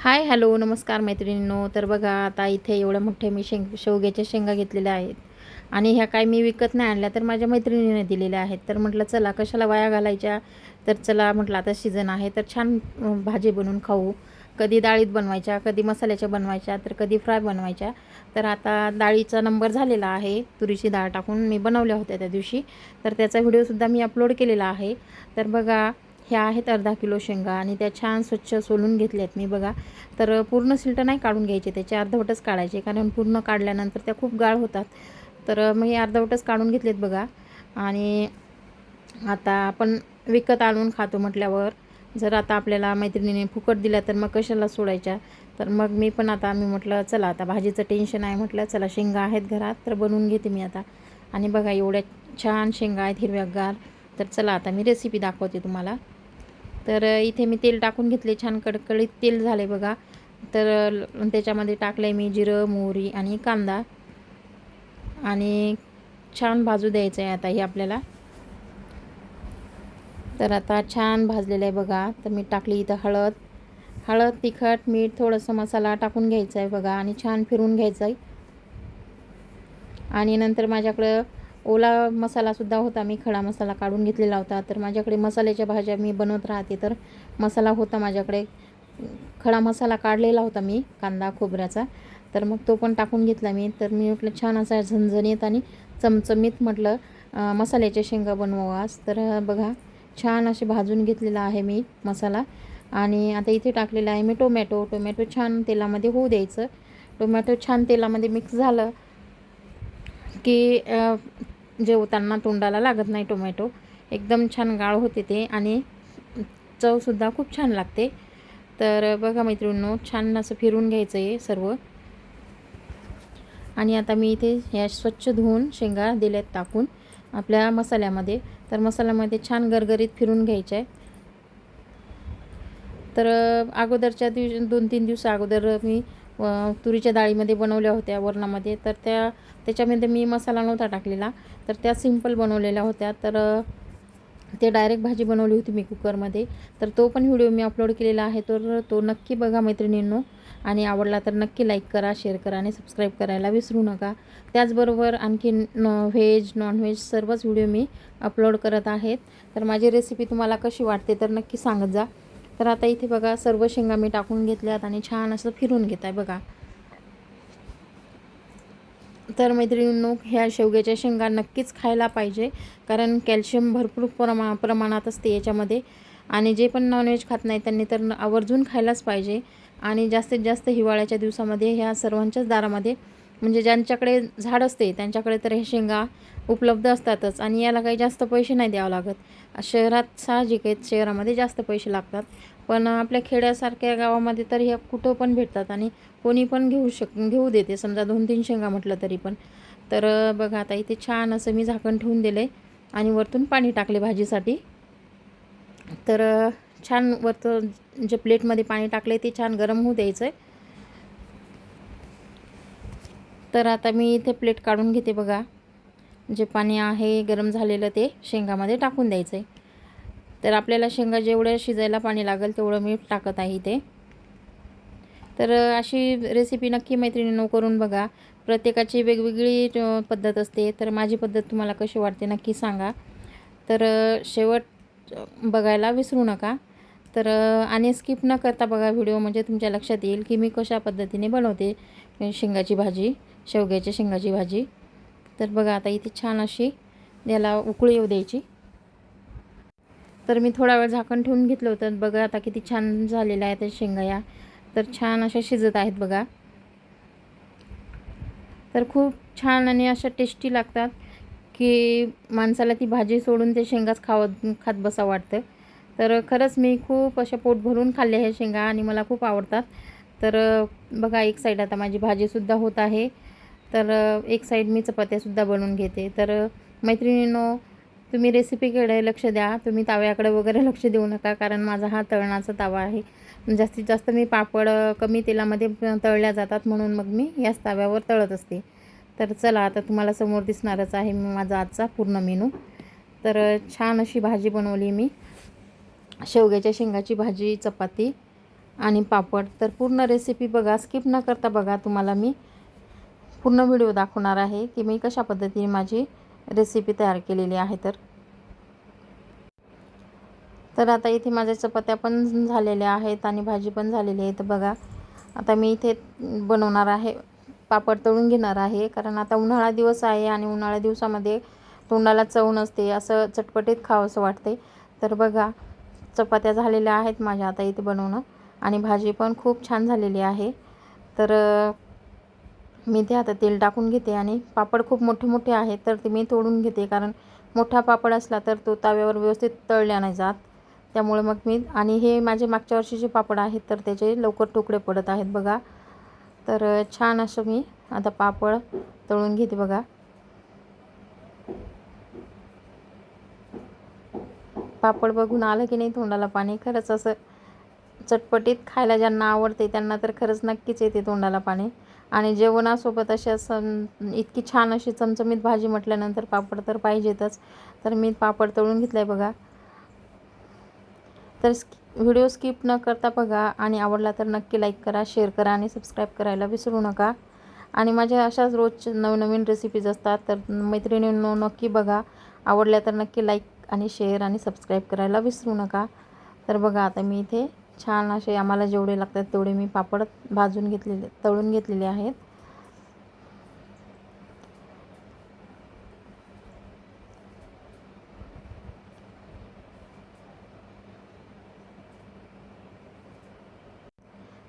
Hi hello नमस्कार मैत्रिणींनो. तर बघा आता इथे एवढ्या मोठ्या मी शेंग शेवग्याच्या शेंगा घेतलेल्या आहेत. आणि ह्या काय मी विकत नाही आणल्या तर माझ्या मैत्रिणीने दिलेल्या आहेत. तर म्हटलं चला कशाला वाया घालायच्या? तर चला म्हटलं आता सीझन आहे तर छान भाजी बनवून खाऊ. कधी डाळीत बनवायच्या कधी मसाल्याच्या बनवायच्या तर कधी फ्राय बनवायच्या. तर आता डाळीचा नंबर झालेला आहे. तुरीची डाळ टाकून मी बनवल्या होत्या त्या दिवशी. तर त्याचा व्हिडिओसुद्धा मी अपलोड केलेला आहे. तर बघा ह्या आहेत अर्धा किलो शेंगा आणि त्या छान स्वच्छ सोलून घेतल्यात मी बघा. तर पूर्ण सिलटं नाही काढून घ्यायचे त्याचे अर्धवटच काढायचे कारण पूर्ण काढल्यानंतर त्या खूप गाळ होतात. तर मग हे अर्धवटच काढून घेतलेत बघा. आणि आता आपण विकत आणून खातो म्हटल्यावर जर आता आपल्याला मैत्रिणीने फुकट दिल्या तर मग कशाला सोडायच्या? तर मग मी पण आता मी म्हटलं चला आता भाजीचं टेन्शन आहे म्हटलं चला शेंगा आहेत घरात तर बनवून घेते मी आता. आणि बघा एवढ्या छान शेंगा आहेत हिरव्यागार. तर चला आता मी रेसिपी दाखवते तुम्हाला. तर इथे मी तेल टाकून घेतले छान कडकडीत तेल झाले बघा. तर त्याच्यामध्ये टाकलं आहे मी जिरं मोहरी आणि कांदा. आणि छान भाजू द्यायचं आहे आता हे आपल्याला. तर आता छान भाजलेलं आहे बघा. तर मी टाकली इथं हळद. हळद तिखट मीठ थोडंसं मसाला टाकून घ्यायचा आहे बघा आणि छान फिरून घ्यायचं आहे आणि नंतर माझ्याकडं ओला मसालासुद्धा होता. मी खडा मसाला काढून घेतलेला होता. तर माझ्याकडे मसाल्याच्या भाज्या मी बनवत राहते. तर मसाला होता माझ्याकडे. खडा मसाला काढलेला होता मी कांदा खोबऱ्याचा. तर मग तो पण टाकून घेतला मी. तर मी म्हटलं छान असा झणझणीत आणि चमचमीत म्हटलं मसाल्याच्या शेंगा बनवावास तर बघा छान असे भाजून घेतलेला आहे मी मसाला. आणि आता इथे टाकलेला आहे मी टोमॅटो. टोमॅटो छान तेलामध्ये होऊ द्यायचं. टोमॅटो छान तेलामध्ये मिक्स झालं की जेवताना तोंडाला लागत नाही टोमॅटो. एकदम छान गाळ होते ते आणि चवसुद्धा खूप छान लागते. तर बघा मैत्रिणींनो छान असं फिरून घ्यायचं आहे सर्व. आणि आता मी इथे ह्या स्वच्छ धुवून शेंगा दिल्यात टाकून आपल्या मसाल्यामध्ये. तर मसाल्यामध्ये छान गरगरीत फिरून घ्यायचं आहे तर अगोदरच्या दिवशी दोन तीन दिवसा अगोदर मी तुरीच्या डाळीमध्ये बनवल्या होत्या वरणामध्ये. तर त्या त्याच्यामध्ये मी मसाला नव्हता टाकलेला. तर त्या सिंपल बनवलेल्या होत्या. तर ते डायरेक्ट भाजी बनवली होती मी कुकरमध्ये तर तो पण व्हिडिओ मी अपलोड केलेला आहे. तर तो नक्की बघा मैत्रिणींनो. आणि आवडला तर नक्की लाईक करा शेअर करा आणि सबस्क्राईब करायला विसरू नका. त्याचबरोबर आणखी व्हेज नॉनव्हेज सर्वच व्हिडिओ मी अपलोड करत आहेत. तर माझी रेसिपी तुम्हाला कशी वाटते तर नक्की सांगत जा. तर आता इथे बघा सर्व शेंगा मी टाकून घेतल्यात आणि छान असं फिरून घेत आहे बघा. तर मैत्रिणींनो ह्या शेवग्याच्या शेंगा नक्कीच खायला पाहिजे कारण कॅल्शियम भरपूर प्रमा प्रमाणात असते याच्यामध्ये. आणि जे पण नॉनव्हेज खात नाही त्यांनी तर न- आवर्जून खायलाच पाहिजे. आणि जास्तीत जास्त हिवाळ्याच्या दिवसामध्ये ह्या सर्वांच्याच दारामध्ये म्हणजे ज्यांच्याकडे झाड असते त्यांच्याकडे तर हे शेंगा उपलब्ध असतातच आणि याला काही जास्त पैसे नाही द्यावं लागत. शहरात साहजिक आहेत शहरामध्ये जास्त पैसे लागतात. पण आपल्या खेड्यासारख्या गावामध्ये तर ह्या कुठं पण भेटतात आणि कोणी पण घेऊ शक घेऊ देते. समजा दोन तीन शेंगा म्हटलं तरी पण. तर बघा आता इथे छान असं मी झाकण ठेवून दिलं आहे आणि वरतून पाणी टाकले भाजीसाठी. तर छान वरतं जे प्लेटमध्ये पाणी टाकले ते छान गरम होऊ द्यायचं आहे तर आता मी इथे प्लेट काढून घेते बघा. जे पाणी आहे गरम झालेलं ते शेंगामध्ये टाकून द्यायचं आहे तर आपल्याला शेंगा जेवढं शिजायला पाणी लागेल तेवढं मी टाकत आहे इथे. तर अशी रेसिपी नक्की मैत्रिणींनो करून बघा. प्रत्येकाची वेगवेगळी पद्धत असते. तर माझी पद्धत तुम्हाला कशी वाटते नक्की सांगा. तर शेवट बघायला विसरू नका. तर आणि स्किप न करता बघा व्हिडिओ म्हणजे तुमच्या लक्षात येईल की मी कशा पद्धतीने बनवते शेंगाची भाजी. शेवग्याच्या शेंगाची भाजी. तर बघा आता इथे छान अशी याला उकळी येऊ द्यायची. तर मी थोडा वेळ झाकण ठेवून घेतलं होतं. बघा आता किती छान झालेलं आहे त्या शेंगा या. तर छान अशा शिजत आहेत बघा. तर खूप छान आणि अशा टेस्टी लागतात की माणसाला ती भाजी सोडून ते शेंगाच खावत खात बसा वाटतं. तर खरंच मी खूप अशा पोट भरून खाल्ल्या ह्या शेंगा आणि मला खूप आवडतात. तर बघा एक साईड आता माझी भाजीसुद्धा होत आहे. तर एक साईड मी चपात्यासुद्धा बनवून घेते. तर मैत्रिणीनो तुम्ही रेसिपीकडे लक्ष द्या. तुम्ही तव्याकडे वगैरे लक्ष देऊ नका कारण माझा हा तळणाचा तवा आहे. जास्तीत जास्त मी पापड कमी तेलामध्ये तळल्या जातात म्हणून मग मी याच तव्यावर तळत असते. तर चला आता तुम्हाला समोर दिसणारच आहे मी माझा आजचा पूर्ण मेनू. तर छान अशी भाजी बनवली मी. शेवग्याच्या शेंगाची भाजी चपाती आणि पापड. तर पूर्ण रेसिपी बघा स्किप न करता बघा तुम्हाला मी पूर्ण व्हिडिओ दाखवणार आहे की मी कशा पद्धतीने माझी रेसिपी तयार केलेली आहे तर. तर आता इथे माझ्या चपात्या पण झालेल्या आहेत आणि भाजी पण झालेली आहे. तर बघा आता मी इथे बनवणार आहे पापड तळून घेणार आहे. कारण आता उन्हाळा दिवस आहे आणि उन्हाळ्या दिवसामध्ये तोंडाला चव नसते असं चटपटीत खावंसं वाटते तर बघा चपात्या झालेल्या आहेत माझ्या आता इथे बनवणं. आणि भाजी पण खूप छान झालेली आहे. तर मी ते आता तेल टाकून घेते आणि पापड खूप मोठे मोठे आहेत तर ते मी तोडून घेते. कारण मोठा पापड असला तर तो तव्यावर व्यवस्थित तळल्या नाही जात. त्यामुळे मग मी आणि हे माझे मागच्या वर्षीचे पापड आहेत तर त्याचे लवकर तुकडे पडत आहेत बघा. तर छान असं मी आता पापड तळून घेते बघा. पापड बघून आलं की नाही तोंडाला पाणी? खरंच असं चटपटीत खायला ज्यांना आवडते त्यांना तर खरंच नक्कीच येते तोंडाला पाणी. आणि जेवणासोबत अशी असं इतकी छान अशी चमचमीत भाजी म्हटल्यानंतर पापड तर पाहिजेतच. तर मी पापड तळून घेतलं आहे बघा. तर व्हिडिओ स्किप न करता बघा आणि आवडला तर नक्की लाईक करा शेअर करा आणि सबस्क्राईब करायला विसरू नका. आणि माझ्या अशाच रोज नवनवीन रेसिपीज असतात तर मैत्रिणींनो नक्की बघा. आवडल्या तर नक्की लाईक आणि शेअर आणि सबस्क्राईब करायला विसरू नका. तर बघा आता मी इथे छान असे आम्हाला जेवढे लागतात तेवढे मी पापड भाजून घेतलेले तळून घेतलेले आहेत.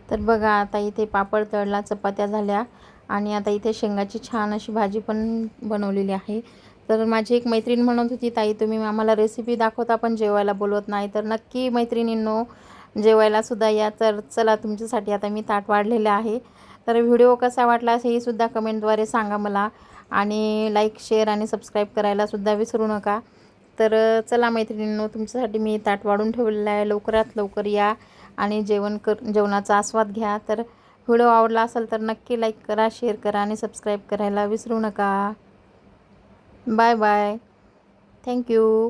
तर बघा आता इथे पापड तळला चपात्या झाल्या आणि आता इथे शेंगाची छान अशी भाजी पण बनवलेली आहे. तर माझी एक मैत्रीण म्हणत होती ताई तुम्ही आम्हाला रेसिपी दाखवता पण जेवायला बोलवत नाही. तर नक्की मैत्रिणींनो जेवायलासुद्धा या तर चला तुमच्यासाठी आता मी ताट वाढलेलं आहे. तर व्हिडिओ कसा वाटला हेही सुद्धा कमेंटद्वारे सांगा मला आणि लाईक शेअर आणि सबस्क्राईब करायलासुद्धा विसरू नका. तर चला मैत्रिणींनो तुमच्यासाठी मी ताट वाढून ठेवलेलं आहे. लवकरात लवकर या आणि जेवण कर जेवणाचा आस्वाद घ्या. तर व्हिडिओ आवडला असेल तर नक्की लाईक करा शेअर करा आणि सबस्क्राईब करायला विसरू नका. Bye bye. Thank you.